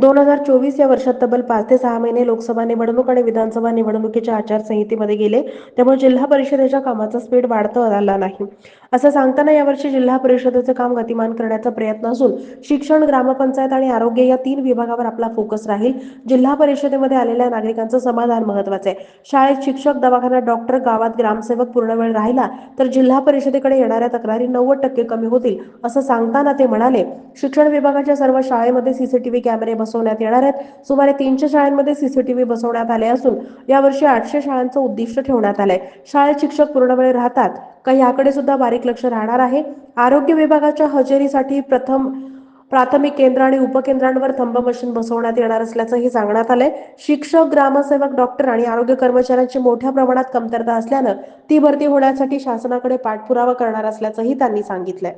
दोन हजार चोवीस या वर्षात तब्बल पाच ते सहा महिने लोकसभा निवडणूक आणि विधानसभा निवडणुकीच्या आचारसंहितेमध्ये गेले. त्यामुळे जिल्हा परिषदेच्या कामाचा स्पीड वाढता आला नाही. असं सांगताना यावर्षी जिल्हा परिषदेचे काम गतिमान करण्याचा प्रयत्न असून शिक्षण ग्रामपंचायत आणि आरोग्य या तीन विभागावर आपला फोकस राहील. जिल्हा परिषदेमध्ये आलेल्या नागरिकांचं समाधान महत्वाचं आहे. शाळेत शिक्षक दवाखाना डॉक्टर गावात ग्रामसेवक पूर्ण वेळ राहिला तर जिल्हा परिषदेकडे येणाऱ्या तक्रारी नव्वद टक्के कमी होतील असं सांगताना ते म्हणाले. शिक्षण विभागाच्या सर्व शाळेमध्ये सीसीटीव्ही कॅमेरे बस बसवण्यात येणार आहेत. सुमारे तीनशे शाळांमध्ये सीसीटीव्ही बसवण्यात आले असून यावर्षी आठशे शाळांचं उद्दिष्ट ठेवण्यात आलंय. शाळेत शिक्षक पूर्णवेळ राहतात का याकडे सुद्धा बारीक लक्ष राहणार आहे. आरोग्य विभागाच्या हजेरीसाठी प्रथम प्राथमिक केंद्र आणि उपकेंद्रांवर थंब मशीन बसवण्यात येणार असल्याचंही सांगण्यात आलंय. शिक्षक ग्रामसेवक डॉक्टर आणि आरोग्य कर्मचाऱ्यांची मोठ्या प्रमाणात कमतरता असल्यानं ती भरती होण्यासाठी शासनाकडे पाठपुरावा करणार असल्याचंही त्यांनी सांगितलंय.